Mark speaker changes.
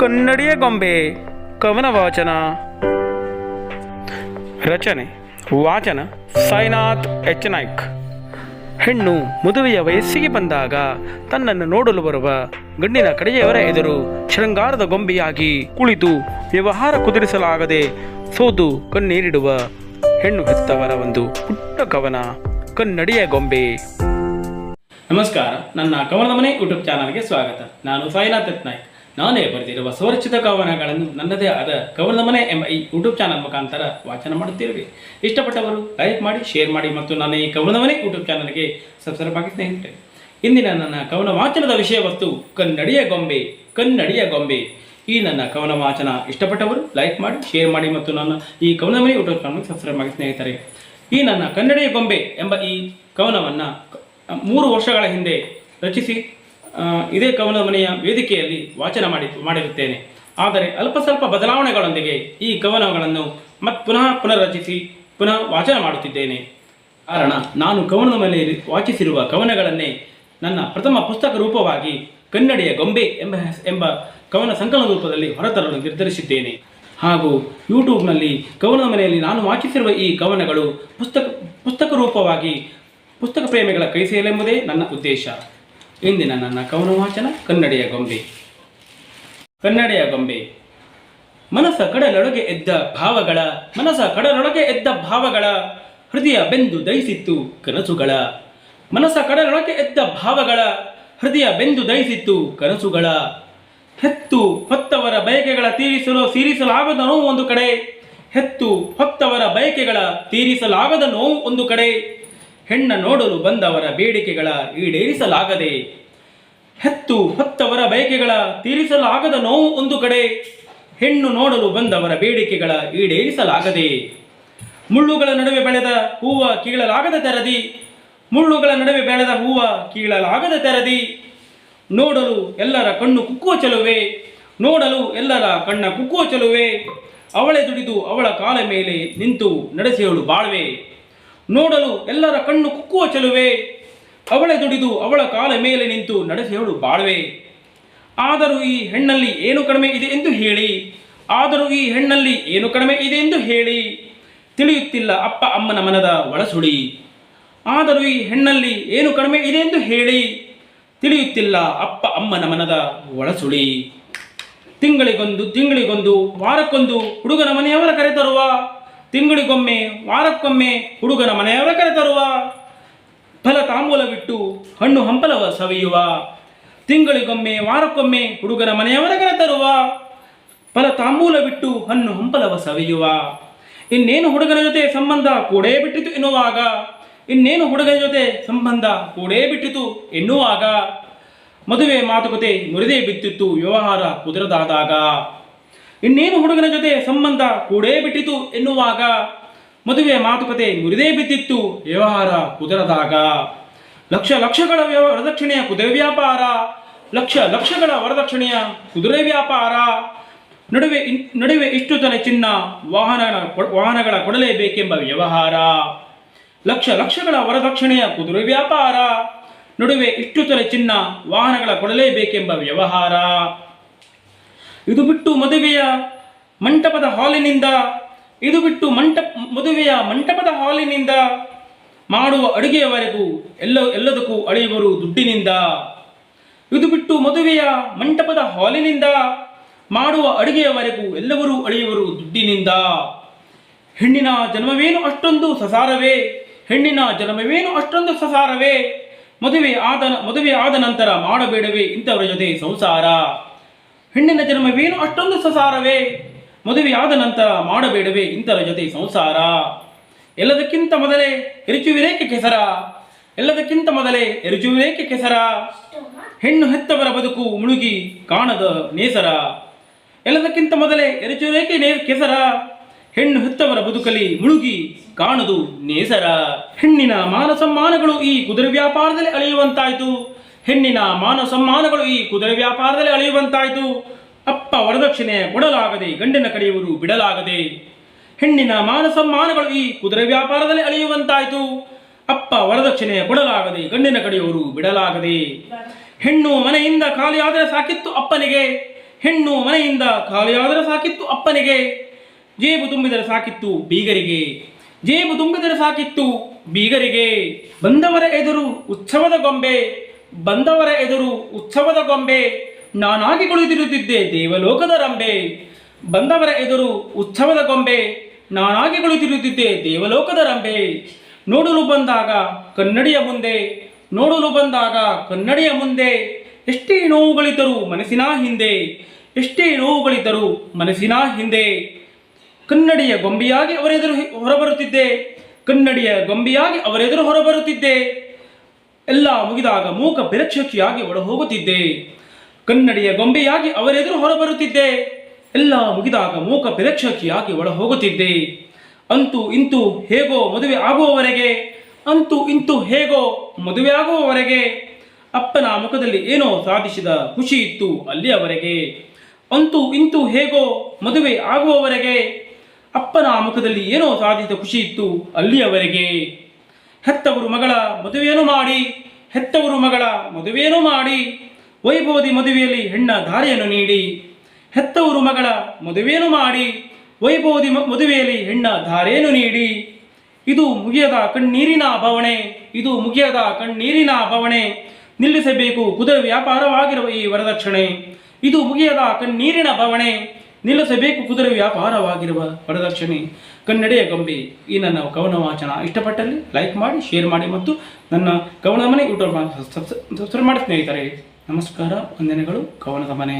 Speaker 1: ಕನ್ನಡಿಯ ಗೊಂಬೆ, ಕವನ ವಾಚನ. ರಚನೆ, ವಾಚನ ಸಾಯಿನಾಥ್ ಎಚ್. ನಾಯ್ಕ್. ಹೆಣ್ಣು ಮದುವೆಯ ವಯಸ್ಸಿಗೆ ಬಂದಾಗ ತನ್ನನ್ನು ನೋಡಲು ಬರುವ ಗಂಡಿನ ಕಡೆಯವರ ಎದುರು ಶೃಂಗಾರದ ಗೊಂಬೆಯಾಗಿ ಕುಳಿತು ವ್ಯವಹಾರ ಕುದುರಿಸಲಾಗದೆ ಸೋದು ಕಣ್ಣೀರಿಡುವ ಹೆಣ್ಣು ಹೆತ್ತವರ ಒಂದು ಪುಟ್ಟ ಕವನ, ಕನ್ನಡಿಯ ಗೊಂಬೆ. ನಮಸ್ಕಾರ, ನನ್ನ ಕವನದ ಮನೆ ಯೂಟ್ಯೂಬ್ ಚಾನಲ್ಗೆ ಸ್ವಾಗತ. ನಾನು ಸಾಯಿನಾಥ್ ನಾಯ್ಕ್. ನಾನೇ ಬರೆದಿರುವ ಸ್ವರಚಿತ ಕವನಗಳನ್ನು ನನ್ನದೇ ಆದ ಕವನದ ಮನೆ ಎಂಬ ಈ ಯೂಟ್ಯೂಬ್ ಚಾನಲ್ ಮುಖಾಂತರ ವಾಚನ ಮಾಡುತ್ತಿರುವೆ. ಇಷ್ಟಪಟ್ಟವರು ಲೈಕ್ ಮಾಡಿ ಶೇರ್ ಮಾಡಿ ಮತ್ತು ನನ್ನ ಈ ಕವನದ ಮನೆ ಯೂಟ್ಯೂಬ್ ಚಾನಲ್ಗೆ ಸಬ್ಸ್ಕ್ರೈಬ್ ಆಗಿ ಸ್ನೇಹಿತರೆ. ಇಂದಿನ ನನ್ನ ಕವನ ವಾಚನದ ವಿಷಯ ವಸ್ತು, ಕನ್ನಡಿಯ ಗೊಂಬೆ ಕನ್ನಡಿಯ ಗೊಂಬೆ. ಈ ನನ್ನ ಕವನ ವಾಚನ ಇಷ್ಟಪಟ್ಟವರು ಲೈಕ್ ಮಾಡಿ ಶೇರ್ ಮಾಡಿ ಮತ್ತು ನನ್ನ ಈ ಕವನದ ಮನೆ ಯೂಟ್ಯೂಬ್ ಚಾನಲ್ಗೆ ಸಬ್ಸ್ಕ್ರೈಬ್ ಆಗಿ ಸ್ನೇಹಿತರೆ. ಈ ನನ್ನ ಕನ್ನಡಿಯ ಗೊಂಬೆ ಎಂಬ ಈ ಕವನವನ್ನು ಮೂರು ವರ್ಷಗಳ ಹಿಂದೆ ರಚಿಸಿ ಇದೇ ಕವನ ಮನೆಯ ವೇದಿಕೆಯಲ್ಲಿ ವಾಚನ ಮಾಡಿ ಮಾಡಿರುತ್ತೇನೆ. ಆದರೆ ಅಲ್ಪ ಸ್ವಲ್ಪ ಬದಲಾವಣೆಗಳೊಂದಿಗೆ ಈ ಕವನಗಳನ್ನು ಮತ್ ಪುನಃ ಪುನರ್ರಚಿಸಿ ಪುನಃ ವಾಚನ ಮಾಡುತ್ತಿದ್ದೇನೆ. ಕಾರಣ, ನಾನು ಕವನದ ಮನೆಯಲ್ಲಿ ವಾಚಿಸಿರುವ ಕವನಗಳನ್ನೇ ನನ್ನ ಪ್ರಥಮ ಪುಸ್ತಕ ರೂಪವಾಗಿ ಕನ್ನಡಿಯ ಗೊಂಬೆ ಎಂಬ ಎಂಬ ಕವನ ಸಂಕಲನ ರೂಪದಲ್ಲಿ ಹೊರತರಲು ನಿರ್ಧರಿಸಿದ್ದೇನೆ. ಹಾಗೂ ಯೂಟ್ಯೂಬ್ನಲ್ಲಿ ಕವನದ ಮನೆಯಲ್ಲಿ ನಾನು ವಾಚಿಸಿರುವ ಈ ಕವನಗಳು ಪುಸ್ತಕ ಪುಸ್ತಕ ರೂಪವಾಗಿ ಪುಸ್ತಕ ಪ್ರೇಮಿಗಳ ಕೈ ಸೇಲೆಂಬುದೇ ನನ್ನ ಉದ್ದೇಶ. ಇಂದಿನ ನನ್ನ ಕವನ ವಾಚನ ಕನ್ನಡಿಯ ಗೊಂಬೆ. ಕನ್ನಡಿಯ ಗೊಂಬೆ. ಮನಸ್ಸ ಕಡಲೊಳಗೆ ಎದ್ದ ಭಾವಗಳ, ಮನಸ್ಸ ಕಡಲೊಳಗೆ ಎದ್ದ ಭಾವಗಳ, ಹೃದಯ ಬೆಂದು ದಯಿಸಿತ್ತು ಕನಸುಗಳ. ಮನಸ್ಸ ಕಡಲೊಳಗೆ ಎದ್ದ ಭಾವಗಳ, ಹೃದಯ ಬೆಂದು ದಯಿಸಿತ್ತು ಕನಸುಗಳ. ಹೆತ್ತು ಹೊತ್ತವರ ಬಯಕೆಗಳ ತೀರಿಸಲು ಸೀರಿಸಲಾಗದ ನೋವು ಒಂದು ಕಡೆ. ಹೆತ್ತು ಹೊತ್ತವರ ಬಯಕೆಗಳ ತೀರಿಸಲಾಗದ ನೋವು ಒಂದು ಕಡೆ. ಹೆಣ್ಣ ನೋಡಲು ಬಂದವರ ಬೇಡಿಕೆಗಳ ಈಡೇರಿಸಲಾಗದೆ, ಹೆತ್ತು ಹೊತ್ತವರ ಬಯಕೆಗಳ ತೀರಿಸಲಾಗದ ನೋವು ಒಂದು ಕಡೆ, ಹೆಣ್ಣು ನೋಡಲು ಬಂದವರ ಬೇಡಿಕೆಗಳ ಈಡೇರಿಸಲಾಗದೆ, ಮುಳ್ಳುಗಳ ನಡುವೆ ಬೆಳೆದ ಹೂವ ಕೀಳಲಾಗದ ತೆರದಿ, ಮುಳ್ಳುಗಳ ನಡುವೆ ಬೆಳೆದ ಹೂವ ಕೀಳಲಾಗದ ತೆರದಿ, ನೋಡಲು ಎಲ್ಲರ ಕಣ್ಣು ಕುಕ್ಕುವ ಚೆಲುವೆ, ನೋಡಲು ಎಲ್ಲರ ಕಣ್ಣ ಕುಕ್ಕುವ ಚೆಲುವೆ, ಅವಳೆ ದುಡಿದು ಅವಳ ಕಾಲ ಮೇಲೆ ನಿಂತು ನಡೆಸಿಯವಳು ಬಾಳ್ವೆ. ನೋಡಲು ಎಲ್ಲರ ಕಣ್ಣು ಕುಕ್ಕುವ ಚೆಲುವೆ. ಅವಳೆ ದುಡಿದು ಅವಳ ಕಾಲ ಮೇಲೆ ನಿಂತು ನಡೆಸಿಯವಳು ಬಾಳ್ವೆ. ಆದರೂ ಈ ಹೆಣ್ಣಲ್ಲಿ ಏನು ಕಡಿಮೆ ಇದೆ ಎಂದು ಹೇಳಿ. ಆದರೂ ಈ ಹೆಣ್ಣಲ್ಲಿ ಏನು ಕಡಿಮೆ ಇದೆ ಎಂದು ಹೇಳಿ. ತಿಳಿಯುತ್ತಿಲ್ಲ ಅಪ್ಪ ಅಮ್ಮನ ಮನದ ಒಳಸುಡಿ ಆದರೂ ಈ ಹೆಣ್ಣಲ್ಲಿ ಏನು ಕಡಿಮೆ ಇದೆ ಎಂದು ಹೇಳಿ. ತಿಳಿಯುತ್ತಿಲ್ಲ ಅಪ್ಪ ಅಮ್ಮನ ಮನದ ಒಳಸುಳಿ. ತಿಂಗಳಿಗೊಂದು ತಿಂಗಳಿಗೊಂದು, ವಾರಕ್ಕೊಂದು ಹುಡುಗನ ಮನೆಯವರ ಕರೆತರುವ ತಿಂಗಳಿಗೊಮ್ಮೆ, ವಾರಕ್ಕೊಮ್ಮೆ ಹುಡುಗನ ಮನೆಯವರ ಕರೆತರುವ ಫಲ ತಾಂಬೂಲ ಬಿಟ್ಟು ಹಣ್ಣು ಹಂಪಲವ ಸವಿಯುವ. ತಿಂಗಳಿಗೊಮ್ಮೆ, ವಾರಕ್ಕೊಮ್ಮೆ ಹುಡುಗನ ಮನೆಯವರ ಕರೆತರುವ ಫಲ ತಾಂಬೂಲ ಬಿಟ್ಟು ಹಣ್ಣು ಹಂಪಲವ ಸವಿಯುವ. ಇನ್ನೇನು ಹುಡುಗನ ಜೊತೆ ಸಂಬಂಧ ಕೂಡೇ ಬಿಟ್ಟಿತು ಎನ್ನುವಾಗ. ಇನ್ನೇನು ಹುಡುಗನ ಜೊತೆ ಸಂಬಂಧ ಕೂಡೇ ಬಿಟ್ಟಿತು ಎನ್ನುವಾಗ. ಮದುವೆ ಮಾತುಕತೆ ಮುರಿದೇ ಬಿತ್ತಿತ್ತು, ವ್ಯವಹಾರ ಕುದುರದಾದಾಗ. ಇನ್ನೇನು ಹುಡುಗನ ಜೊತೆ ಸಂಬಂಧ ಕೂಡೇ ಬಿಟ್ಟಿತು ಎನ್ನುವಾಗ ಮದುವೆ ಮಾತುಕತೆ ಮುರಿದೇ ಬಿದ್ದಿತ್ತು ವ್ಯವಹಾರ ಕುದುರದಾಗ. ಲಕ್ಷ ಲಕ್ಷಗಳ ವರದಕ್ಷಿಣೆಯ ಕುದುರೆ ವ್ಯಾಪಾರ, ಲಕ್ಷ ಲಕ್ಷಗಳ ವರದಕ್ಷಿಣೆಯ ಕುದುರೆ ವ್ಯಾಪಾರ. ನಡುವೆ ನಡುವೆ ಇಷ್ಟು ತಲೆ ಚಿನ್ನ ವಾಹನಗಳ ವಾಹನಗಳ ಕೊಡಲೇಬೇಕೆಂಬ ವ್ಯವಹಾರ. ಲಕ್ಷ ಲಕ್ಷಗಳ ವರದಕ್ಷಿಣೆಯ ಕುದುರೆ ವ್ಯಾಪಾರ. ನಡುವೆ ಇಷ್ಟು ತಲೆ ಚಿನ್ನ ವಾಹನಗಳ ಕೊಡಲೇಬೇಕೆಂಬ ವ್ಯವಹಾರ. ಇದು ಬಿಟ್ಟು ಮದುವೆಯ ಮಂಟಪದ ಹಾಲಿನಿಂದ, ಇದು ಬಿಟ್ಟು ಮಂಟಪ, ಮದುವೆಯ ಮಂಟಪದ ಹಾಲಿನಿಂದ ಮಾಡುವ ಅಡುಗೆಯವರೆಗೂ ಎಲ್ಲ, ಎಲ್ಲದಕ್ಕೂ ಅಳೆಯುವರು ದುಡ್ಡಿನಿಂದ. ಇದು ಬಿಟ್ಟು ಮದುವೆಯ ಮಂಟಪದ ಹಾಲಿನಿಂದ ಮಾಡುವ ಅಡುಗೆಯವರೆಗೂ ಎಲ್ಲವರೂ ಅಳೆಯುವರು ದುಡ್ಡಿನಿಂದ. ಹೆಣ್ಣಿನ ಜನ್ಮವೇನು ಅಷ್ಟೊಂದು ಸಸಾರವೇ? ಹೆಣ್ಣಿನ ಜನ್ಮವೇನು ಅಷ್ಟೊಂದು ಸಸಾರವೇ? ಮದುವೆ ಆದ ಮದುವೆ ಆದ ನಂತರ ಮಾಡಬೇಡವೇ ಇಂಥವರ ಜೊತೆ ಸಂಸಾರ. ಹೆಣ್ಣಿನ ಜನ್ಮವೇನು? ಅಷ್ಟೊಂದು ಸಸಾರವೇ. ಮದುವೆಯಾದ ನಂತರ ಮಾಡಬೇಡವೇ ಇಂಥರ ಜೊತೆ ಸಂಸಾರ. ಎಲ್ಲದಕ್ಕಿಂತ ಮೊದಲೇ ಎರಚುವಿರೇಕೆ ಕೆಸರ. ಎಲ್ಲದಕ್ಕಿಂತ ಮೊದಲೇ ಎರಚುವಿರೇಕೆ ಕೆಸರ. ಹೆಣ್ಣು ಹೆತ್ತವರ ಬದುಕು ಮುಳುಗಿ ಕಾಣದ ನೇಸರ. ಎಲ್ಲದಕ್ಕಿಂತ ಮೊದಲೇ ಎರಚುವಿರೇಕೆ ನೇ ಕೆಸರ. ಹೆಣ್ಣು ಹೆತ್ತವರ ಬದುಕಲಿ ಮುಳುಗಿ ಕಾಣದು ನೇಸರ. ಹೆಣ್ಣಿನ ಮಾನ ಸಮ್ಮಾನಗಳು ಈ ಕುದುರೆ ವ್ಯಾಪಾರದಲ್ಲಿ ಅಳೆಯುವಂತಾಯ್ತು. ಹೆಣ್ಣಿನ ಮಾನ ಸಮ್ಮಾನಗಳು ಈ ಕುದುರೆ ವ್ಯಾಪಾರದಲ್ಲಿ ಅಳೆಯುವಂತಾಯಿತು. ಅಪ್ಪ ವರದಕ್ಷಿಣೆ ಕೊಡಲಾಗದೆ ಗಂಡಿನ ಕಡೆಯವರು ಬಿಡಲಾಗದೆ. ಹೆಣ್ಣಿನ ಮಾನ ಸಮ್ಮಾನಗಳು ಈ ಕುದುರೆ ವ್ಯಾಪಾರದಲ್ಲಿ ಅಳೆಯುವಂತಾಯಿತು. ಅಪ್ಪ ವರದಕ್ಷಿಣೆ ಕೊಡಲಾಗದೆ, ಗಂಡಿನ ಕಡೆಯವರು ಬಿಡಲಾಗದೆ. ಹೆಣ್ಣು ಮನೆಯಿಂದ ಖಾಲಿಯಾದರೆ ಸಾಕಿತ್ತು ಅಪ್ಪನಿಗೆ. ಹೆಣ್ಣು ಮನೆಯಿಂದ ಖಾಲಿಯಾದರೆ ಸಾಕಿತ್ತು ಅಪ್ಪನಿಗೆ. ಜೇಬು ತುಂಬಿದರೆ ಸಾಕಿತ್ತು ಬೀಗರಿಗೆ. ಜೇಬು ತುಂಬಿದರೆ ಸಾಕಿತ್ತು ಬೀಗರಿಗೆ. ಬಂದವರ ಎದುರು ಉತ್ಸವದ ಗೊಂಬೆ. ಬಂದವರ ಎದುರು ಉತ್ಸವದ ಗೊಂಬೆ ನಾನಾಗಿ ಕುಳಿತಿರುತ್ತಿದ್ದೆ ದೇವಲೋಕದ ರಂಬೆ. ಬಂದವರ ಎದುರು ಉತ್ಸವದ ಗೊಂಬೆ ನಾನಾಗಿ ಕುಳಿತಿರುತ್ತಿದ್ದೆ ದೇವಲೋಕದ ರಂಬೆ. ನೋಡಲು ಬಂದಾಗ ಕನ್ನಡಿಯ ಮುಂದೆ, ನೋಡಲು ಬಂದಾಗ ಕನ್ನಡಿಯ ಮುಂದೆ, ಎಷ್ಟೇ ನೋವುಗಳಿದ್ದರು ಮನಸ್ಸಿನ ಹಿಂದೆ, ಎಷ್ಟೇ ನೋವುಗಳಿದ್ದರು ಮನಸ್ಸಿನ ಹಿಂದೆ. ಕನ್ನಡಿಯ ಗೊಂಬೆಯಾಗಿ ಅವರೆದುರು ಹೊರಬರುತ್ತಿದ್ದೆ, ಕನ್ನಡಿಯ ಗೊಂಬೆಯಾಗಿ ಅವರೆದುರು ಹೊರಬರುತ್ತಿದ್ದೆ. ಎಲ್ಲ ಮುಗಿದಾಗ ಮೂಕ ಬಿರಕ್ಷಕಿಯಾಗಿ ಒಳ ಹೋಗುತ್ತಿದ್ದೆ ಕನ್ನಡಿಯ ಗೊಂಬೆಯಾಗಿ ಅವರೆದುರು ಹೊರಬರುತ್ತಿದ್ದೆ. ಎಲ್ಲ ಮುಗಿದಾಗ ಮೂಕ ಬಿರಕ್ಷಕಿಯಾಗಿ ಒಳ ಹೋಗುತ್ತಿದ್ದೆ ಅಂತೂ ಇಂತೂ ಹೇಗೋ ಮದುವೆ ಆಗುವವರೆಗೆ, ಅಂತೂ ಇಂತೂ ಹೇಗೋ ಮದುವೆ ಆಗುವವರೆಗೆ, ಅಪ್ಪನ ಮುಖದಲ್ಲಿ ಏನೋ ಸಾಧಿಸಿದ ಖುಷಿ ಇತ್ತು ಅಲ್ಲಿಯವರೆಗೆ. ಅಂತೂ ಇಂತೂ ಹೇಗೋ ಮದುವೆ ಆಗುವವರೆಗೆ, ಅಪ್ಪನ ಮುಖದಲ್ಲಿ ಏನೋ ಸಾಧಿಸಿದ ಖುಷಿ ಇತ್ತು ಅಲ್ಲಿಯವರೆಗೆ. ಹೆತ್ತವರು ಮಗಳ ಮದುವೆಯನ್ನು ಮಾಡಿ, ಹೆತ್ತವರು ಮಗಳ ಮದುವೆಯನ್ನು ಮಾಡಿ, ವೈಭವದಿ ಮದುವೆಯಲ್ಲಿ ಹೆಣ್ಣ ಧಾರೆಯನ್ನು ನೀಡಿ, ಹೆತ್ತವರು ಮಗಳ ಮದುವೆಯನ್ನು ಮಾಡಿ, ವೈಭವದಿ ಮದುವೆಯಲ್ಲಿ ಹೆಣ್ಣ ಧಾರೆಯನ್ನು ನೀಡಿ, ಇದು ಮುಗಿಯದ ಕಣ್ಣೀರಿನ ಬವಣೆ ಇದು ಮುಗಿಯದ ಕಣ್ಣೀರಿನ ಬವಣೆ ನಿಲ್ಲಿಸಬೇಕು ಕುದುರೆ ವ್ಯಾಪಾರವಾಗಿರುವ ಈ ವರದಕ್ಷಿಣೆ, ಇದು ಮುಗಿಯದ ಕಣ್ಣೀರಿನ ಬವಣೆ ನಿಲ್ಲಿಸಬೇಕು ಕುದುರೆ ವ್ಯಾಪಾರವಾಗಿರುವ ವರದಕ್ಷಿಣೆ. ಕನ್ನಡಿಯ ಗೊಂಬೆ, ಈ ನನ್ನ ಕವನ ವಾಚನ. ಇಷ್ಟಪಟ್ಟಲ್ಲಿ ಲೈಕ್ ಮಾಡಿ ಶೇರ್ ಮಾಡಿ ಮತ್ತು ನನ್ನ ಕವನದ ಮನೆ ಯೂಟ್ಯೂಬ್ ಸಬ್ಸ್ಕ್ರೈಬ್ ಮಾಡಿ ಸ್ನೇಹಿತರೆ. ನಮಸ್ಕಾರ, ವಂದನೆಗಳು, ಕವನದ ಮನೆ.